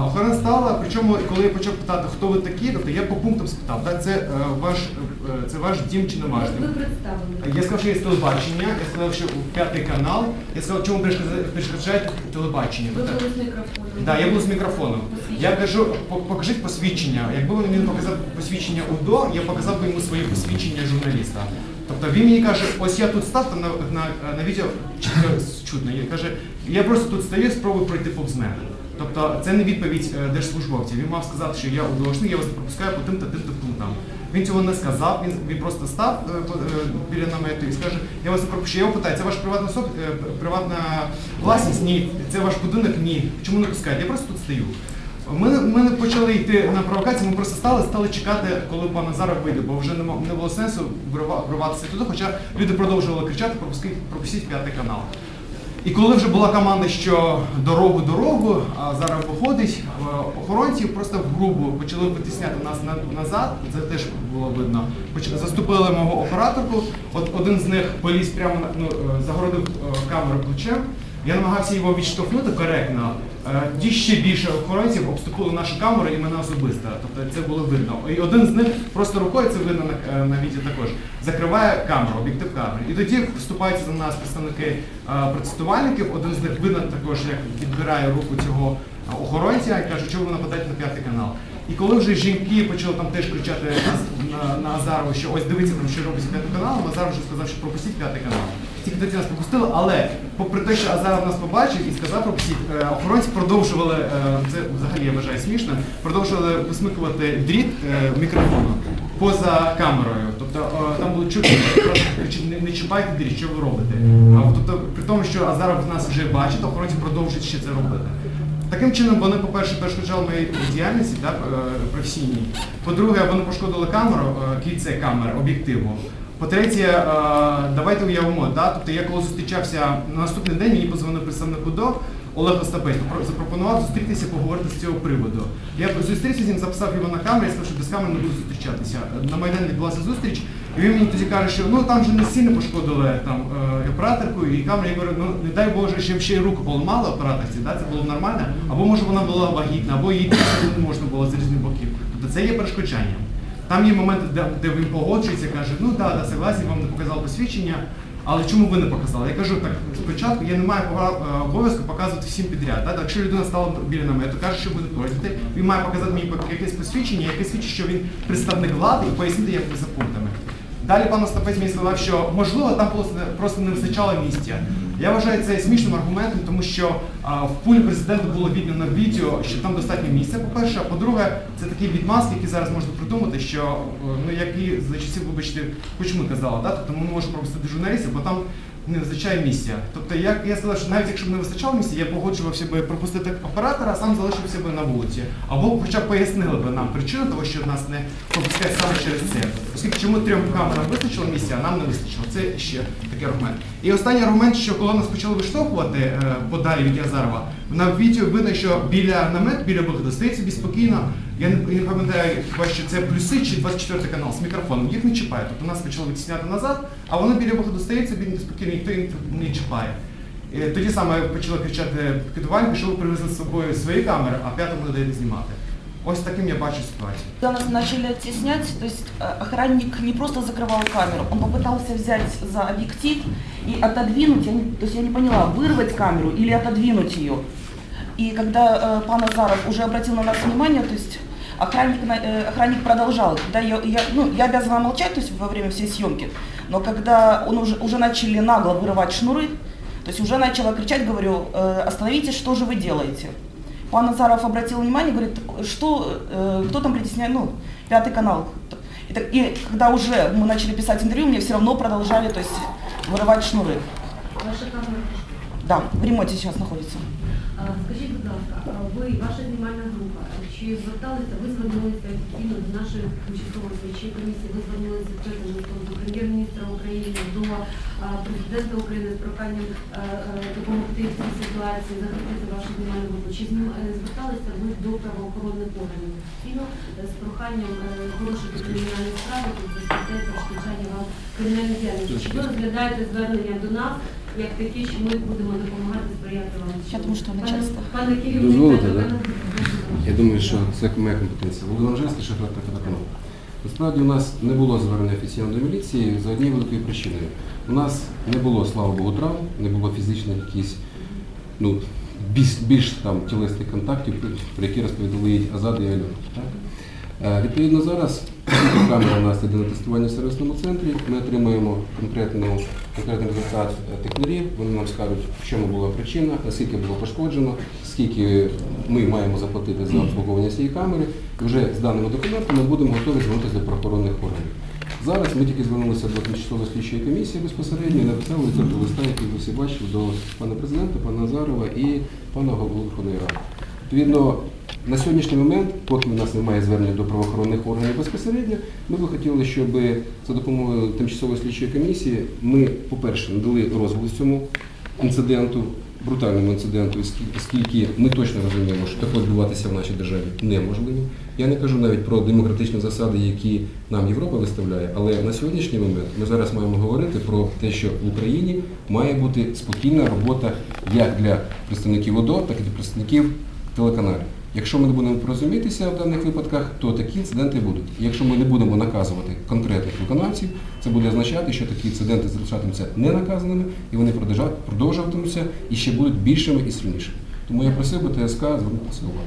Охорона стала, причому коли я почав питати, хто ви такі, тобто я по пунктам спитав, так, це, е, ваш, е, це ваш дім чи не ваш дім? Я сказав, що є телебачення, я сказав, що п'ятий канал, я сказав, чому перешкоджа- телебачення. Ви були з мікрофоном. Да, я був з мікрофоном. Я кажу, «По- покажіть посвідчення. Якби він мені показав посвідчення УДО, я показав би йому своє посвідчення журналіста. Тобто він мені каже, ось я тут став, там на, на, на відео чутно. Я каже, я просто тут стою, спробую пройти повз мене. Тобто це не відповідь е, держслужбовця. Він мав сказати, що я УДОшник, я вас не пропускаю по тим та тим та пунктам. Він цього не сказав, він, він просто став е, е, біля намету і скаже, я вас не пропущу. Я його питаю, це ваша приватна соб... приватна власність? Ні. Це ваш будинок? Ні. Чому не пускаєте? Я просто тут стою. Ми, ми почали йти на провокацію, ми просто стали, стали чекати, коли пан Назаров вийде, бо вже не, не було сенсу врива- вриватися туди, хоча люди продовжували кричати, пропустіть п'ятий канал. І коли вже була команда, що дорогу, дорогу, а зараз виходить, е, охоронці просто в грубо почали витісняти нас назад, це теж було видно. Заступили мого операторку, от один з них поліз прямо ну, е, загородив е, камеру плечем. Я намагався його відштовхнути коректно. Е, Ті ще більше охоронців обступили нашу камеру і мене особисто. Тобто це було видно. І один з них просто рукою, це видно на, е, на відео також, закриває камеру, об'єктив камери. І тоді вступаються за нас представники е, процитувальників. Один з них видно також, як відбирає руку цього охоронця і каже, чого ви нападаєте на п'ятий канал. І коли вже жінки почали там теж кричати на, на, Азарова, що ось дивіться там, що робиться п'ятий канал, Азаров вже сказав, що пропустіть п'ятий канал. Тільки нас пропустили, але попри те, що Азаров нас побачив і сказав пропустіть, е, охоронці продовжували, е, це взагалі я вважаю смішно, продовжували висмикувати дріт е, мікрофону поза камерою. Тобто там було просто кричить, не, чіпайте дріт, що ви робите. Тобто, при тому, що Азаров нас вже бачить, охоронці продовжують ще це робити. Таким чином вони, по-перше, перешкоджали моїй діяльності да, е, професійній. По-друге, вони пошкодили камеру, е, кільце камери, об'єктиву. По-третє, е, давайте уявимо, да, тобто я коли зустрічався на наступний день, мені позвонив представник УДО Олег Остапець, запропонував зустрітися, поговорити з цього приводу. Я зустрівся з ним, записав його на камері, я сказав, що без камери не буду зустрічатися. На Майдані відбулася зустріч, і він мені тоді каже, що ну там же не сильно пошкодили там е, операторку і камеру. Я говорю, ну не дай Боже, щоб ще й руку поламали операторці, да, це було нормально, або може вона була вагітна, або її не можна було з різних боків. Тобто це є перешкоджанням. Там є моменти, де, де він погоджується, каже, ну да, да, согласен, вам не показав посвідчення, але чому ви не показали? Я кажу, так спочатку я не маю е, обов'язку показувати всім підряд. Так? Якщо людина стала біля намету, каже, що буде просити, він має показати мені якесь посвідчення, яке свідчить, що він представник влади і пояснити, як за пунктами. Далі пан Остапець мені сказав, що можливо там просто, не вистачало місця. Я вважаю це смішним аргументом, тому що а, в пулі президента було на відео, що там достатньо місця, по-перше. А по-друге, це такі відмазки, які зараз можна придумати, що е, ну які за часів, вибачте, хоч ми казали, да? тобто ми можемо пропустити журналістів, бо там не вистачає місця. Тобто я, я сказав, що навіть якщо б не вистачало місця, я погоджувався би пропустити оператора, а сам залишився би на вулиці. Або хоча б пояснили б нам причину того, що нас не пропускають саме через це. Оскільки чому трьом камерам вистачило місця, а нам не вистачило. Це ще такий аргумент. І останній аргумент, що коли нас почали виштовхувати е, подалі від Язарова, на відео видно, що біля намет, біля виходу стоїть собі спокійно. Я не, не пам'ятаю, що це плюси чи 24 канал з мікрофоном. Їх не чіпає. Тобто нас почали відтісняти назад, а вони біля виходу стоять собі спокійно, ніхто їх не чіпає. Е, Тоді саме почали кричати пікетувальники, що ви привезли з собою свої камери, а п'ятому не даєте знімати. Ось таким я бачу ситуацію. Когда нас начали оттеснять, то есть э, охранник не просто закрывал камеру, он попытался взять за объектив и отодвинуть, я не, то есть я не поняла, вырвать камеру или отодвинуть ее. И когда э, пан Азаров уже обратил на нас внимание, то есть охранник, э, охранник продолжал, когда я, я, ну, я обязана молчать то есть во время всей съемки, но когда он уже, уже начали нагло вырывать шнуры, то есть уже начала кричать, говорю, «Э, остановитесь, что же вы делаете? Пан Назаров обратил внимание, говорит, что, э, кто там притесняет, ну, пятый канал. И, так- и когда уже мы начали писать интервью, мне все равно продолжали, то есть, вырывать шнуры. Да, в ремонте сейчас находится. Ви, ваша знімальна група, чи зверталися, ви звернулися офіційно до нашої тимчасової слідчої комісії, ви звернулися до прем'єр-міністра України, до президента України з проханням а, а, допомогти в цій ситуації, захистити вашу знімальну групу. Чи е, зверталися ви до правоохоронних органів офіційно е, з проханням е, порушити кримінальні справи за статтею перешкоджання вам кримінальної діяльності? Чи ви розглядаєте звернення до нас? Як такі, що ми будемо допомагати сприяти вам? Я думаю, що Пане- начальство. Пане керівник, Дозволите, нас- Я думаю, що це моя компетенція. Володимир Анжельський, шеф каналу. Насправді у нас не було звернення офіційно до міліції за однією великою причиною. У нас не було, слава Богу, травм, не було фізичних якісь ну, більш, більш там тілесних контактів, про- які розповідали Азад і Альона. Е, Відповідно, зараз камера у нас йде на тестування в сервісному центрі. Ми отримуємо конкретну, конкретний результат е, технарів. Вони нам скажуть, в чому була причина, наскільки було пошкоджено, скільки ми маємо заплатити за обслуговування цієї камери. І вже з даними документами ми будемо готові звернутися до правоохоронних органів. Зараз ми тільки звернулися до тимчасової слідчої комісії безпосередньо і написали відкритий листа, який ви всі бачили, до пана президента, пана Азарова і пана голови Верховної Ради. Відповідно, на сьогоднішній момент, поки в нас немає звернення до правоохоронних органів безпосередньо, ми би хотіли, щоб за допомогою тимчасової слідчої комісії ми, по-перше, надали розголос цьому інциденту, брутальному інциденту, оскільки- ми точно розуміємо, що таке відбуватися в нашій державі неможливо. Я не кажу навіть про демократичні засади, які нам Європа виставляє, але на сьогоднішній момент ми зараз маємо говорити про те, що в Україні має бути спокійна робота як для представників ОДО, так і для представників телеканалів. Якщо ми не будемо порозумітися в даних випадках, то такі інциденти будуть. І якщо ми не будемо наказувати конкретних виконавців, це буде означати, що такі інциденти залишатимуться ненаказаними і вони продовжуватимуться і ще будуть більшими і сильнішими. Тому я просив би ТСК звернутися увагу.